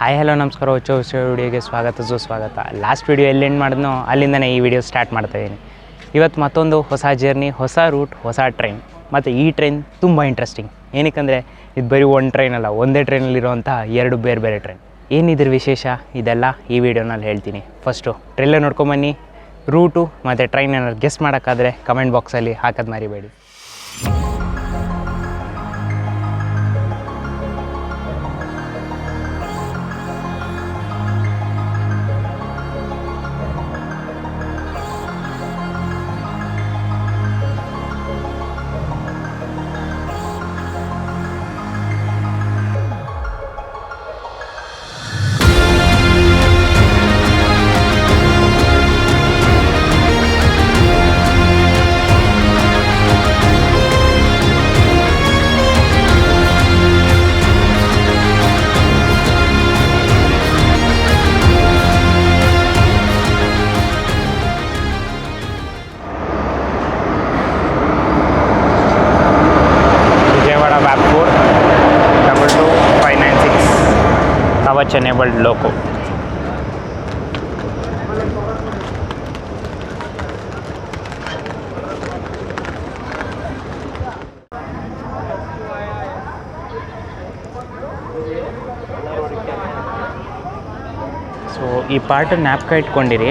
Hi hello ನಮಸ್ಕಾರ. ಹೊಚ್ಚ ಹೊಸ ವಿಡಿಯೋಗೆ ಸ್ವಾಗತ. ಸುಸ್ವಾಗತ ಲಾಸ್ಟ್ ವಿಡಿಯೋ ಎಲ್ಲಿ ಎಂಡ್ ಮಾಡಿದ್ನೋ, ಅಲ್ಲಿಂದನೇ ಈ ವಿಡಿಯೋ ಸ್ಟಾರ್ಟ್ ಮಾಡ್ತಾಯಿದ್ದೀನಿ ಇವತ್ತು ಮತ್ತೊಂದು ಹೊಸ ಜರ್ನಿ ಹೊಸ ರೂಟ್ ಹೊಸ ಟ್ರೈನ್ ಮತ್ತು ಈ ಟ್ರೈನ್ ತುಂಬ ಇಂಟ್ರೆಸ್ಟಿಂಗ್ ಏನಕ್ಕಂದರೆ, ಇದು ಬರೀ ಒಂದು ಟ್ರೈನ್ ಅಲ್ಲ, ಒಂದೇ ಟ್ರೈನಲ್ಲಿರುವಂಥ ಎರಡು ಬೇರೆ ಬೇರೆ ಟ್ರೈನ್ ಏನಿದ್ರ ವಿಶೇಷ? ಇದೆಲ್ಲ ಈ ವಿಡಿಯೋನಲ್ಲಿ ಹೇಳ್ತೀನಿ. ಫಸ್ಟು ಟ್ರೈಲರ್ ನೋಡ್ಕೊಂಬನ್ನಿ ರೂಟು ಮತ್ತು ಟ್ರೈನ್ ಏನಾದ್ರು ಗೆಸ್ ಮಾಡೋಕ್ಕಾದ್ರೆ ಕಮೆಂಟ್ ಬಾಕ್ಸಲ್ಲಿ ಹಾಕೋದು ಮರಿಬೇಡಿ. ಕವಚ್ ಎನೇಬಲ್ಡ್ ಲೋಕೋ ಸೊ ಈ ಪಾರ್ಟ್ ನ್ಯಾಪ್ಕ ಇಟ್ಕೊಂಡಿರಿ,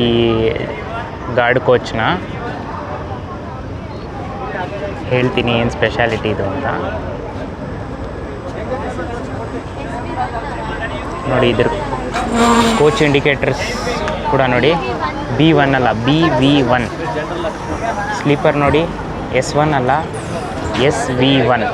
ಈ ಗಾರ್ಡ್ ಕೋಚ್ನ ಹೇಳ್ತೀನಿ ಏನು ಸ್ಪೆಷಾಲಿಟಿ ಇದು ಅಂತ. ನೋಡಿ ಇದ್ರ ಕೋಚ್ ಇಂಡಿಕೇಟರ್ಸ್ ಕೂಡ ನೋಡಿ. ಬಿ ಒನ್ ಅಲ್ಲ ಬಿ ವಿ ಒನ್ ಸ್ಲೀಪರ್ ನೋಡಿ ಎಸ್ ಒನ್ ಅಲ್ಲ ಎಸ್ ವಿ ಒನ್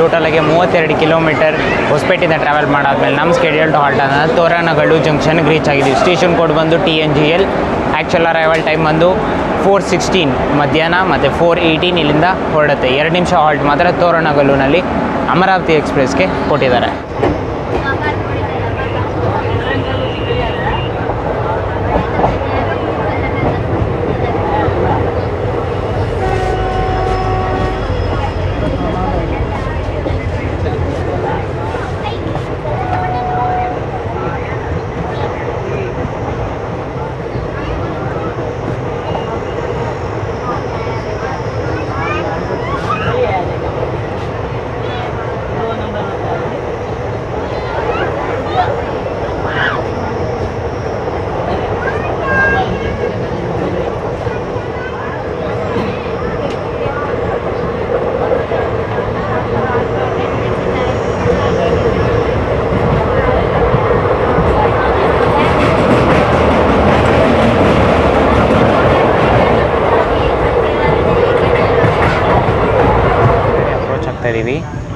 ಟೋಟಲಾಗಿ ಮೂವತ್ತೆರಡು ಕಿಲೋಮೀಟರ್ ಹೊಸಪೇಟೆಯಿಂದ ಟ್ರಾವೆಲ್ ಮಾಡಾದ್ಮೇಲೆ ನಮ್ಮ ಸ್ಕೆಡ್ಯೂಲ್ಡ್ ಹಾಲ್ಟ್ ತೋರಣಗಲ್ಲು ಜಂಕ್ಷನ್ಗೆ ರೀಚ್ ಆಗಿದ್ದೀವಿ ಸ್ಟೇಷನ್ ಕೋಡ್ ಬಂದು T N G L actual arrival time ಬಂದು ಫೋರ್ ಸಿಕ್ಸ್ಟೀನ್ ಮಧ್ಯಾಹ್ನ ಮತ್ತು ಫೋರ್ ಏಯ್ಟೀನ್ ಇಲ್ಲಿಂದ ಹೊರಡುತ್ತೆ. ಎರಡು ನಿಮಿಷ ಹಾಲ್ಟ್ ಮಾತ್ರ ತೋರಣಗಲ್ಲುನಲ್ಲಿ ಅಮರಾವತಿ ಎಕ್ಸ್ಪ್ರೆಸ್ಗೆ ಕೊಟ್ಟಿದ್ದಾರೆ.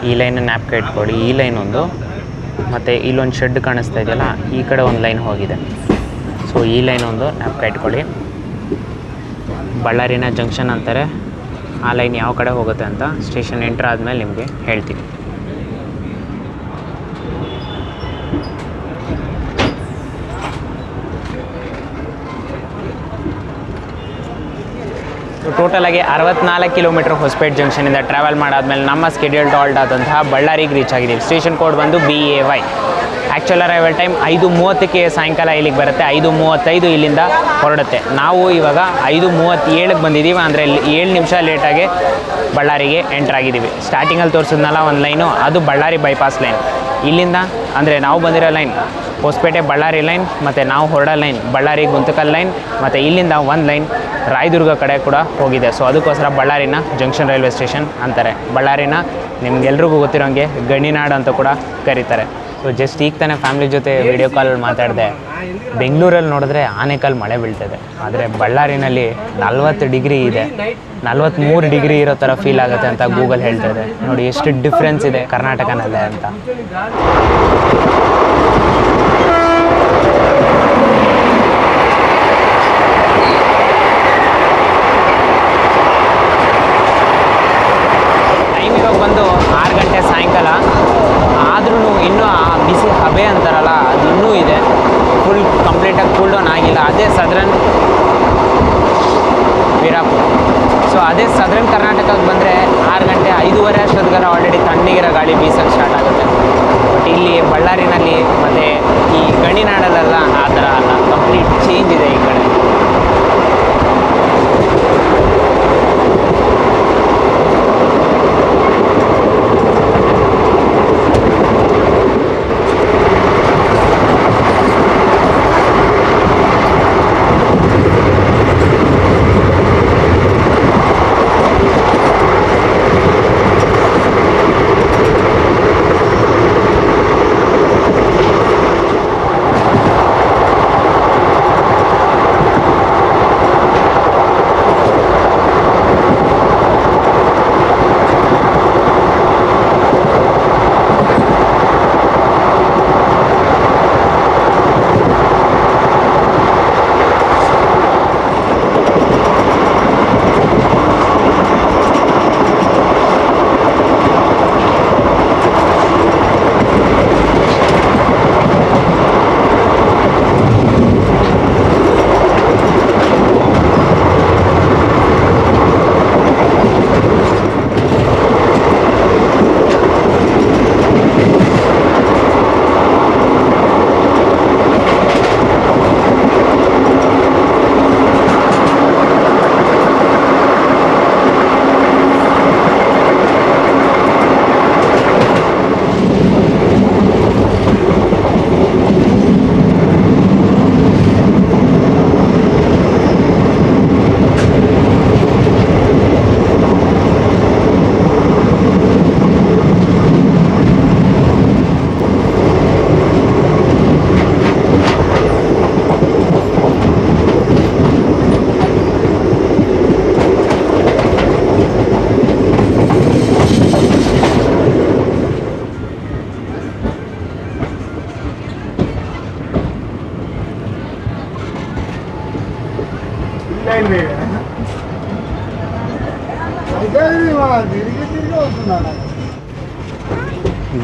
ಈ ಲೈನ್ ನ್ಯಾಪ್ಕ ಇಟ್ಕೊಳ್ಳಿ. ಈ ಲೈನ್ ಒಂದು. ಮತ್ತು ಇಲ್ಲೊಂದು ಶೆಡ್ ಕಾಣಿಸ್ತಾ ಇದೆಯಲ್ಲ, ಈ ಕಡೆ ಒಂದು ಲೈನ್ ಹೋಗಿದೆ. ಸೊ ಈ ಲೈನ್ ಒಂದು ನ್ಯಾಪ್ಕ ಇಟ್ಕೊಳ್ಳಿ. ಬಳ್ಳಾರಿನ ಜಂಕ್ಷನ್ ಅಂತಾರೆ. ಆ ಲೈನ್ ಯಾವ ಕಡೆ ಹೋಗುತ್ತೆ ಅಂತ ಸ್ಟೇಷನ್ ಎಂಟ್ರ್ ಆದಮೇಲೆ ನಿಮಗೆ ಹೇಳ್ತೀನಿ. ಟೋಟಲ್ ಆಗಿ ಅರವತ್ನಾಲ್ಕು ಕಿಲೋಮೀಟರ್ ಹೊಸಪೇಟೆ ಜಂಕ್ಷನಿಂದ ಟ್ರಾವೆಲ್ ಮಾಡಾದ್ಮೇಲೆ ನಮ್ಮ ಸ್ಕೆಡ್ಯೂಲ್ ಡಾಲ್ಟ್ ಆದಂತಹ ಬಳ್ಳಾರಿಗೆ ರೀಚ್ ಆಗಿದ್ದೀವಿ ಸ್ಟೇಷನ್ ಕೋಡ್ ಬಂದು B A Y actual arrival time ಐದು ಮೂವತ್ತಕ್ಕೆ ಸಾಯಂಕಾಲ ಇಲ್ಲಿಗೆ ಬರುತ್ತೆ. ಐದು ಮೂವತ್ತೈದು ಇಲ್ಲಿಂದ ಹೊರಡುತ್ತೆ. ನಾವು ಇವಾಗ ಐದು ಮೂವತ್ತೇಳಕ್ಕೆ ಬಂದಿದ್ದೀವಿ. ಅಂದರೆ ಏಳು ನಿಮಿಷ ಲೇಟಾಗಿ ಬಳ್ಳಾರಿಗೆ ಎಂಟ್ರ್ ಆಗಿದ್ದೀವಿ. ಸ್ಟಾರ್ಟಿಂಗಲ್ಲಿ ತೋರಿಸಿದ್ನಲ್ಲ ಒಂದು ಲೈನು ಅದು ಬಳ್ಳಾರಿ ಬೈಪಾಸ್ ಲೈನ್ ಇಲ್ಲಿಂದ, ಅಂದರೆ ನಾವು ಬಂದಿರೋ ಲೈನ್ ಹೊಸಪೇಟೆ ಬಳ್ಳಾರಿ ಲೈನ್, ಮತ್ತು ನಾವು ಹೊರಡ ಲೈನ್, ಬಳ್ಳಾರಿ ಗುಂತಕಲ್ ಲೈನ್, ಮತ್ತು ಇಲ್ಲಿಂದ ಒಂದು ಲೈನ್ ರಾಯದುರ್ಗ ಕಡೆ ಕೂಡ ಹೋಗಿದೆ. ಸೊ ಅದಕ್ಕೋಸ್ಕರ ಬಳ್ಳಾರಿನ ಜಂಕ್ಷನ್ ರೈಲ್ವೆ ಸ್ಟೇಷನ್ ಅಂತಾರೆ. ಬಳ್ಳಾರಿನ ನಿಮ್ಗೆಲ್ರಿಗೂ ಗೊತ್ತಿರೋಂಗೆ ಗಣಿನಾಡು ಅಂತ ಕೂಡ ಕರೀತಾರೆ. ಸೊ ಜಸ್ಟ್ ಈಗ ತಾನೇ ಫ್ಯಾಮಿಲಿ ಜೊತೆ ವಿಡಿಯೋ ಕಾಲಲ್ಲಿ ಮಾತಾಡಿದೆ. ಬೆಂಗಳೂರಲ್ಲಿ ನೋಡಿದ್ರೆ ಆನೆಕಲ್ ಮಳೆ ಬೀಳ್ತದೆ. ಆದರೆ ಬಳ್ಳಾರಿನಲ್ಲಿ ನಲ್ವತ್ತು ಡಿಗ್ರಿ ಇದೆ. ನಲ್ವತ್ತ್ಮೂರು ಡಿಗ್ರಿ ಇರೋ ಥರ ಫೀಲ್ ಆಗುತ್ತೆ ಅಂತ ಗೂಗಲ್ ಹೇಳ್ತಾ ಇದೆ ನೋಡಿ, ಎಷ್ಟು ಡಿಫ್ರೆನ್ಸ್ ಇದೆ ಕರ್ನಾಟಕನಲ್ಲೇ ಅಂತ ಟೈಮ್ ಇವಾಗ ಬಂದು ಆರು ಗಂಟೆ ಸಾಯಂಕಾಲ ಆದ್ರೂ ಇನ್ನೂ ಆ ಬಿಸಿ ಹಬೆ ಅಂತಾರಲ್ಲ ಅದು ಇನ್ನೂ ಇದೆ ಫುಲ್ ಕಂಪ್ಲೀಟಾಗಿ ಕೂಲ್ ಡೌನ್ ಆಗಿಲ್ಲ ಅದೇ ಸದರನ್ ವೀರಾಪುರ. ಸೊ ಅದೇ ಸದರ್ನ್ ಕರ್ನಾಟಕಕ್ಕೆ ಬಂದರೆ ಆರು ಗಂಟೆ ಐದೂವರೆ ಅಷ್ಟೊತ್ತಿಗೆಲ್ಲ ಆಲ್ರೆಡಿ ತಣ್ಣಗಿರೋ ಗಾಳಿ ಬೀಸೋಕ್ಕೆ ಸ್ಟಾರ್ಟ್ ಆಗುತ್ತೆ. ಬಟ್ ಇಲ್ಲಿ ಬಳ್ಳಾರಿನಲ್ಲಿ ಮತ್ತು ಈ ಗಣಿನಾಡಲ್ಲೆಲ್ಲ ಆ ಥರ ಅಲ್ಲ ಕಂಪ್ಲೀಟ್ ಚೇಂಜ್ ಇದೆ ಈ ಕಡೆ.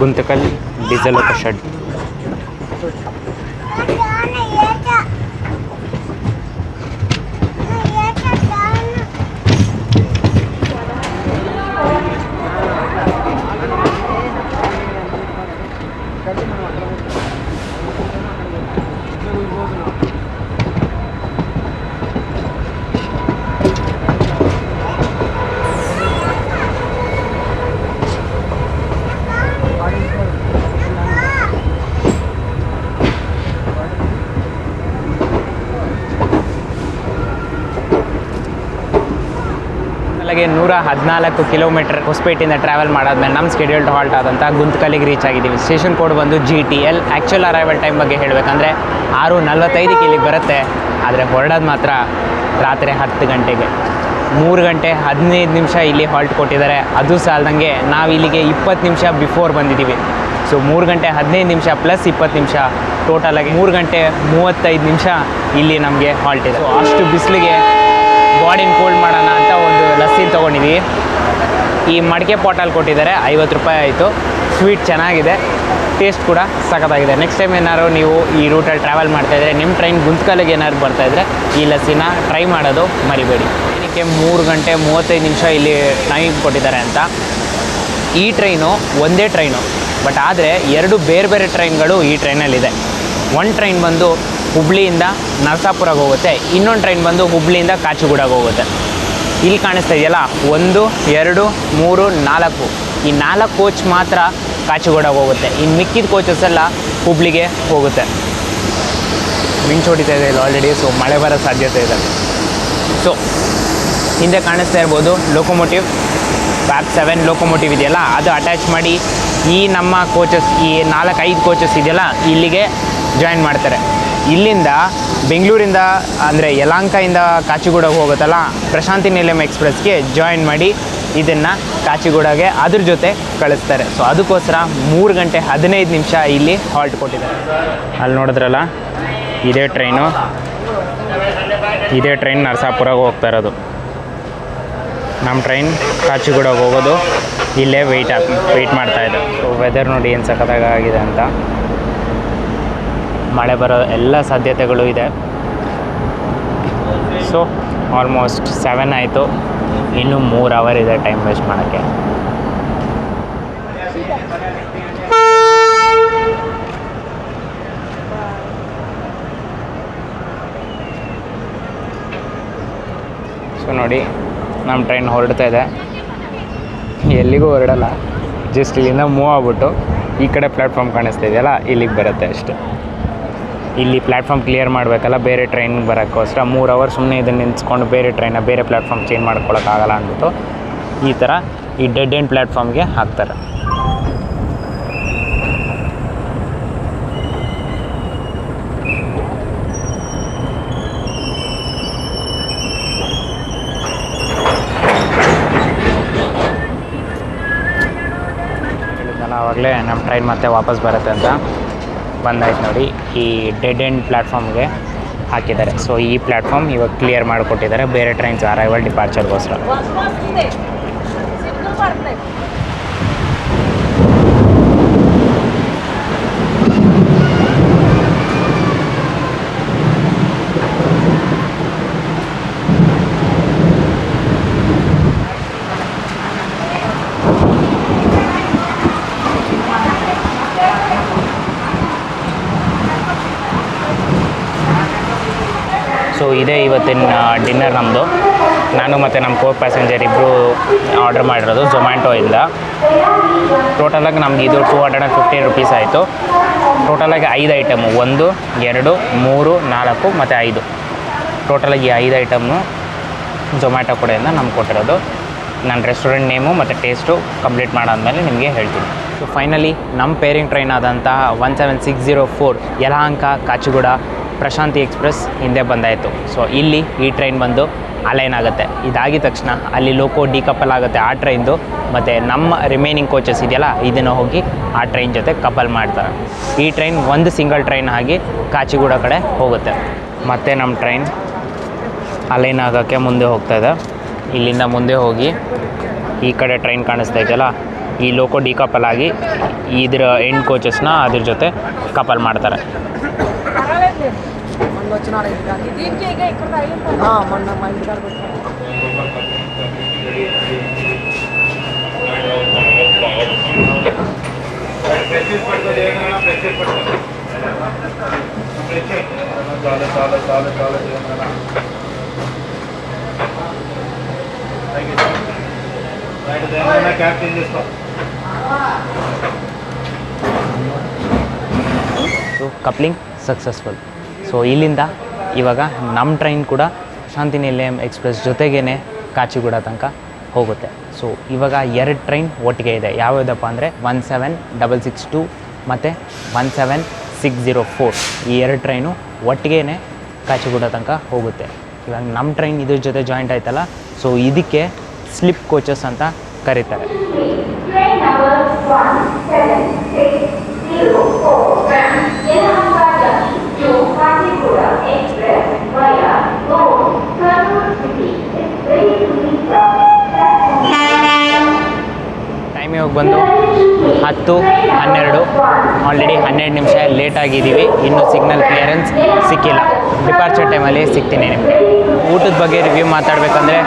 గుంతకల్ డిజల్ ఒక షెడ్ ಅಲ್ಲಿಗೆ ನೂರ ಹದಿನಾಲ್ಕು ಕಿಲೋಮೀಟರ್ ಹೊಸಪೇಟೆಯಿಂದ ಟ್ರಾವೆಲ್ ಮಾಡಾದ್ಮೇಲೆ ನಮ್ಮ ಸ್ಕೆಡ್ಯೂಲ್ಡ್ ಹಾಲ್ಟ್ ಆದಂಥ ಗುಂತಕಲ್ಲಿಗೆ ರೀಚ್ ಆಗಿದ್ದೀವಿ. ಸ್ಟೇಷನ್ ಕೋಡ್ ಬಂದು G T L actual arrival time ಬಗ್ಗೆ ಹೇಳಬೇಕಂದ್ರೆ ಆರು ನಲ್ವತ್ತೈದಕ್ಕೆ ಇಲ್ಲಿಗೆ ಬರುತ್ತೆ. ಆದರೆ ಹೊರಡೋದು ಮಾತ್ರ ರಾತ್ರಿ ಹತ್ತು ಗಂಟೆಗೆ. ಮೂರು ಗಂಟೆ ಹದಿನೈದು ನಿಮಿಷ ಇಲ್ಲಿ ಹಾಲ್ಟ್ ಕೊಟ್ಟಿದ್ದಾರೆ. ಅದು ಸಾಲದಂಗೆ ನಾವು ಇಲ್ಲಿಗೆ ಇಪ್ಪತ್ತು ನಿಮಿಷ ಬಿಫೋರ್ ಬಂದಿದ್ದೀವಿ. ಸೊ ಮೂರು ಗಂಟೆ ಹದಿನೈದು ನಿಮಿಷ ಪ್ಲಸ್ ಇಪ್ಪತ್ತು ನಿಮಿಷ ಟೋಟಲಾಗಿ ಮೂರು ಗಂಟೆ ಮೂವತ್ತೈದು ನಿಮಿಷ ಇಲ್ಲಿ ನಮಗೆ ಹಾಲ್ಟ್ ಇದೆ. ಅಷ್ಟು ಬಿಸಿಲಿಗೆ ಬಾಡಿನ ಕೂಲ್ ಮಾಡೋಣ ಅಂತ ಒಂದು ಲಸ್ಸಿ ತೊಗೊಂಡಿದ್ದೀವಿ ಈ ಮಡಿಕೆ ಪಾಟಲ್ಲಿ ಕೊಟ್ಟಿದ್ದಾರೆ, ಐವತ್ತು ರೂಪಾಯಿ ಆಯಿತು. ಸ್ವೀಟ್ ಚೆನ್ನಾಗಿದೆ. ಟೇಸ್ಟ್ ಕೂಡ ಸಖತ್ತಾಗಿದೆ. ನೆಕ್ಸ್ಟ್ ಟೈಮ್ ಏನಾದ್ರು ನೀವು ಈ ರೂಟಲ್ಲಿ ಟ್ರಾವೆಲ್ ಮಾಡ್ತಾಯಿದ್ರೆ ನಿಮ್ಮ ಟ್ರೈನ್ ಗುಂತ್ಕಲ್ಲಿಗೆ ಏನಾದ್ರು ಬರ್ತಾಯಿದ್ರೆ ಈ ಲಸ್ಸಿನ ಟ್ರೈ ಮಾಡೋದು ಮರಿಬೇಡಿ. ಏನಕ್ಕೆ ಮೂರು ಗಂಟೆ ಮೂವತ್ತೈದು ನಿಮಿಷ ಇಲ್ಲಿ ಟೈಮ್ ಕೊಟ್ಟಿದ್ದಾರೆ ಅಂತ. ಈ ಟ್ರೈನು ಒಂದೇ ಟ್ರೈನು ಬಟ್ ಆದರೆ ಎರಡು ಬೇರೆ ಬೇರೆ ಟ್ರೈನ್ಗಳು ಈ ಟ್ರೈನಲ್ಲಿದೆ ಒಂದು ಟ್ರೈನ್ ಬಂದು ಹುಬ್ಳಿಯಿಂದ ನರಸಾಪುರಕ್ಕೆ ಹೋಗುತ್ತೆ. ಇನ್ನೊಂದು ಟ್ರೈನ್ ಬಂದು ಹುಬ್ಳಿಯಿಂದ ಕಾಚಿಗೂಡಗೆ ಹೋಗುತ್ತೆ. ಇಲ್ಲಿ ಕಾಣಿಸ್ತಾ ಇದೆಯಲ್ಲ? ಒಂದು, ಎರಡು, ಮೂರು, ನಾಲ್ಕು. ಈ ನಾಲ್ಕು ಕೋಚ್ ಮಾತ್ರ ಕಾಚಿಗೂಡಗೆ ಹೋಗುತ್ತೆ. ಇನ್ನು ಮಿಕ್ಕಿದ ಕೋಚಸ್ ಎಲ್ಲ ಹುಬ್ಳಿಗೆ ಹೋಗುತ್ತೆ. ಮಿಂಚು ಇದೆ ಆಲ್ರೆಡಿ ಸೊ ಮಳೆ ಬರೋ ಸಾಧ್ಯತೆ ಇದೆ. ಸೊ ಹಿಂದೆ ಕಾಣಿಸ್ತಾ ಇರ್ಬೋದು ಲೋಕೋಮೋಟಿವ್ ಬ್ಯಾಕ್ ಸೆವೆನ್ ಲೋಕೋಮೋಟಿವ್ ಇದೆಯಲ್ಲ? ಅದು ಅಟ್ಯಾಚ್ ಮಾಡಿ ಈ ನಮ್ಮ ಕೋಚಸ್ ಈ ನಾಲ್ಕೈದು ಕೋಚಸ್ ಇದೆಯಲ್ಲ, ಇಲ್ಲಿಗೆ ಜಾಯಿನ್ ಮಾಡ್ತಾರೆ. ಇಲ್ಲಿಂದ ಬೆಂಗಳೂರಿಂದ ಅಂದರೆ ಯಲಾಂಕದಿಂದ ಕಾಚಿಗೂಡಗೆ ಹೋಗುತ್ತಲ್ಲ ಪ್ರಶಾಂತಿ ನಿಲಯಂ ಎಕ್ಸ್ಪ್ರೆಸ್ಗೆ ಜಾಯಿನ್ ಮಾಡಿ ಇದನ್ನು ಕಾಚಿಗೂಡಗೆ ಅದ್ರ ಜೊತೆ ಕಳಿಸ್ತಾರೆ. ಸೊ ಅದಕ್ಕೋಸ್ಕರ ಮೂರು ಗಂಟೆ ಹದಿನೈದು ನಿಮಿಷ ಇಲ್ಲಿ ಹಾಲ್ಟ್ ಕೊಟ್ಟಿದ್ದಾರೆ. ಅಲ್ಲಿ ನೋಡಿದ್ರಲ್ಲ ಇದೇ ಟ್ರೈನು ಇದೇ ಟ್ರೈನ್ ನರಸಾಪುರಗೆ ಹೋಗ್ತಾ ಇರೋದು. ನಮ್ಮ ಟ್ರೈನ್ ಕಾಚಿಗೂಡಗೆ ಹೋಗೋದು ಇಲ್ಲೇ ವೆಯ್ಟ್ ಹಾಕಿ ವೆಯ್ಟ್ ಮಾಡ್ತಾ ಇದೆ. ಸೊ ವೆದರ್ ನೋಡಿ ಏನು ಸಖತ್ತಾಗಿದೆ ಆಗಿದೆ ಅಂತ. ಮಳೆ ಬರೋ ಎಲ್ಲ ಸಾಧ್ಯತೆಗಳು ಇದೆ. ಸೊ ಆಲ್ಮೋಸ್ಟ್ ಸೆವೆನ್ ಆಯಿತು. ಇನ್ನೂ ಮೂರು ಅವರ್ ಇದೆ ಟೈಮ್ ವೇಸ್ಟ್ ಮಾಡೋಕ್ಕೆ. ಸೊ ನೋಡಿ ನಮ್ಮ ಟ್ರೈನ್ ಹೊರಡ್ತಾ ಇದೆ. ಎಲ್ಲಿಗೂ ಹೊರಡಲ್ಲ. ಜಸ್ಟ್ ಇಲ್ಲಿಂದ ಮೂವ್ ಆಗ್ಬಿಟ್ಟು ಈ ಕಡೆ ಪ್ಲ್ಯಾಟ್ಫಾರ್ಮ್ ಕಾಣಿಸ್ತಾ ಇದೆಯಲ್ಲ, ಇಲ್ಲಿಗೆ ಬರುತ್ತೆ ಅಷ್ಟೆ. ಇಲ್ಲಿ ಪ್ಲ್ಯಾಟ್ಫಾರ್ಮ್ ಕ್ಲಿಯರ್ ಮಾಡಬೇಕಲ್ಲ, ಬೇರೆ ಟ್ರೈನ್ಗೆ ಬರೋಕ್ಕೋಸ್ಕರ. ಮೂರು ಅವರ್ ಸುಮ್ಮನೆ ಇದನ್ನು ನಿಂತ್ಕೊಂಡು ಬೇರೆ ಟ್ರೈನ ಬೇರೆ ಪ್ಲ್ಯಾಟ್ಫಾರ್ಮ್ ಚೇಂಜ್ ಮಾಡ್ಕೊಳಕ್ಕಾಗಲ್ಲ ಅಂದ್ಬಿಟ್ಟು ಈ ಥರ ಈ ಡೆಡ್ ಎಂಡ್ ಪ್ಲ್ಯಾಟ್ಫಾರ್ಮ್ಗೆ ಹಾಕ್ತಾರೆ. ಆವಾಗಲೇ ನಮ್ಮ ಟ್ರೈನ್ ಮತ್ತೆ ವಾಪಸ್ ಬರುತ್ತೆ ಅಂತ. ಬಂದಾಯ್ತು ನೋಡಿ. ಈ ಡೆಡ್ ಎಂಡ್ ಪ್ಲ್ಯಾಟ್ಫಾರ್ಮ್ಗೆ ಹಾಕಿದ್ದಾರೆ. ಸೊ ಈ ಪ್ಲ್ಯಾಟ್ಫಾರ್ಮ್ ಇವಾಗ ಕ್ಲಿಯರ್ ಮಾಡಿಕೊಟ್ಟಿದ್ದಾರೆ. ಬೇರೆ ಟ್ರೈನ್ಸ್ ಅರೈವಲ್ ಡಿಪಾರ್ಚರ್ಗೋಸ್ಕರ ಇದೇ ಇವತ್ತಿನ ಡಿನ್ನರ್ ನಮ್ಮದು ನಾನು ಮತ್ತು ನಮ್ಮ ಕೋರ್ ಪ್ಯಾಸೆಂಜರ್ ಇಬ್ಬರು ಆರ್ಡರ್ ಮಾಡಿರೋದು ಝೊಮ್ಯಾಟೋಯಿಂದ ಟೋಟಲಾಗಿ ನಮ್ಗೆ ಇದು two hundred and fifty rupees ಆಯಿತು ಟೋಟಲಾಗಿ ಐದು ಐಟಮು ಒಂದು, ಎರಡು, ಮೂರು, ನಾಲ್ಕು, ಮತ್ತು ಐದು. ಟೋಟಲಾಗಿ ಐದು ಐಟಮ್ನು ಝೊಮ್ಯಾಟೊ ಕಡೆಯಿಂದ ನಮ್ಗೆ ಕೊಟ್ಟಿರೋದು. ನನ್ನ ರೆಸ್ಟೋರೆಂಟ್ ನೇಮು ಮತ್ತು ಟೇಸ್ಟು ಕಂಪ್ಲೀಟ್ ಮಾಡಾದ್ಮೇಲೆ ನಿಮಗೆ ಹೇಳ್ತೀನಿ. ಸೊ ಫೈನಲಿ ನಮ್ಮ ಪೇರಿಂಗ್ ಟ್ರೈನ್ ಆದಂತಹ one seven six zero four Yelahanka, Kacheguda Prashanti express ಹಿಂದೆ ಬಂದಾಯಿತು. ಸೊ ಇಲ್ಲಿ ಈ ಟ್ರೈನ್ ಬಂದು ಅಲೈನ್ ಆಗುತ್ತೆ. ಇದಾಗಿದ ತಕ್ಷಣ ಅಲ್ಲಿ ಲೋಕೋ ಡಿಕಪಲ್ ಆಗುತ್ತೆ ಆ ಟ್ರೈನ್ದು ಮತ್ತು ನಮ್ಮ ರಿಮೈನಿಂಗ್ ಕೋಚಸ್ ಇದೆಯಲ್ಲ, ಇದನ್ನು ಹೋಗಿ ಆ ಟ್ರೈನ್ ಜೊತೆ ಕಪಲ್ ಮಾಡ್ತಾರೆ. ಈ ಟ್ರೈನ್ ಒಂದು ಸಿಂಗಲ್ ಟ್ರೈನ್ ಆಗಿ ಕಾಚಿಗೂಡ ಕಡೆ ಹೋಗುತ್ತೆ. ಮತ್ತು ನಮ್ಮ ಟ್ರೈನ್ ಅಲೈನ್ ಆಗೋಕ್ಕೆ ಮುಂದೆ ಇದೆ. ಇಲ್ಲಿಂದ ಮುಂದೆ ಹೋಗಿ ಈ ಕಡೆ ಟ್ರೈನ್ ಕಾಣಿಸ್ತಾ ಇದೆಯಲ್ಲ, ಈ ಲೋಕೋ ಡಿಕಪಲ್ ಆಗಿ ಇದರ ಎಂಡ್ ಕೋಚಸ್ನ ಅದ್ರ ಜೊತೆ ಕಪಲ್ ಮಾಡ್ತಾರೆ. వచ్చినాడు మొన్న మా ఇంటి కాడికి చాలా చాలా చాలా చాలా Telangana right Telangana cap change చేస్తాం so coupling successful ಸೊ ಇಲ್ಲಿಂದ ಇವಾಗ ನಮ್ಮ ಟ್ರೈನ್ ಕೂಡ ಶಾಂತಿನಿಲಯಂ ಎಕ್ಸ್ಪ್ರೆಸ್ ಜೊತೆಗೇ ಕಾಚಿಗೂಡ ತನಕ ಹೋಗುತ್ತೆ. ಸೊ ಇವಾಗ ಎರಡು ಟ್ರೈನ್ ಒಟ್ಟಿಗೆ ಇದೆ. ಯಾವ್ಯಾವುದಪ್ಪ ಅಂದರೆ one seven double six two ಮತ್ತು one seven six zero four ಈ ಎರಡು ಟ್ರೈನು ಒಟ್ಟಿಗೆ ಕಾಚಿಗೂಡ ತನಕ ಹೋಗುತ್ತೆ. ಇವಾಗ ನಮ್ಮ ಟ್ರೈನ್ ಇದ್ರ ಜೊತೆ ಜಾಯಿಂಟ್ ಆಯ್ತಲ್ಲ? ಸೊ ಇದಕ್ಕೆ ಸ್ಲಿಪ್ ಕೋಚಸ್ ಅಂತ ಕರೀತಾರೆ ಟೈಮ್ ಇವಾಗ ಬಂದು ಹತ್ತು ಹನ್ನೆರಡು ಆಲ್ರೆಡಿ ಹನ್ನೆರಡು ನಿಮಿಷ ಲೇಟ್ ಆಗಿದ್ದೀವಿ ಇನ್ನೂ ಸಿಗ್ನಲ್ ಕ್ಲಿಯರೆನ್ಸ್ ಸಿಕ್ಕಿಲ್ಲ. ಡಿಪಾರ್ಚರ್ ಟೈಮಲ್ಲಿ ಸಿಗ್ತೀನಿ ನಿಮಗೆ. ಊಟದ ಬಗ್ಗೆ ರಿವ್ಯೂ ಮಾತಾಡಬೇಕಂದ್ರೆ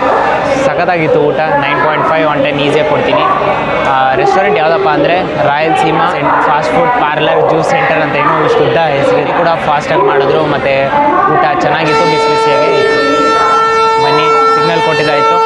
ಸಖತ್ತಾಗಿತ್ತು ಊಟ. Nine point five one ten ಈಸಿಯಾಗಿ ಕೊಡ್ತೀನಿ. ರೆಸ್ಟೋರೆಂಟ್ ಯಾವುದಪ್ಪ ಅಂದರೆ Rayalaseema fast food parlour juice centre ಅಂತ ಏನೋ ಉದ್ದ ಹೆಸರು ಕೂಡ ಫಾಸ್ಟಾಗಿ ಮಾಡಿದ್ರು. ಮತ್ತು ಊಟ ಚೆನ್ನಾಗಿತ್ತು, ಬಿಸಿ ಬಿಸಿಯಾಗಿ. ಬನ್ನಿ ಸಿಗ್ನಲ್ ಕೊಟ್ಟಿದ್ದಾಯಿತು.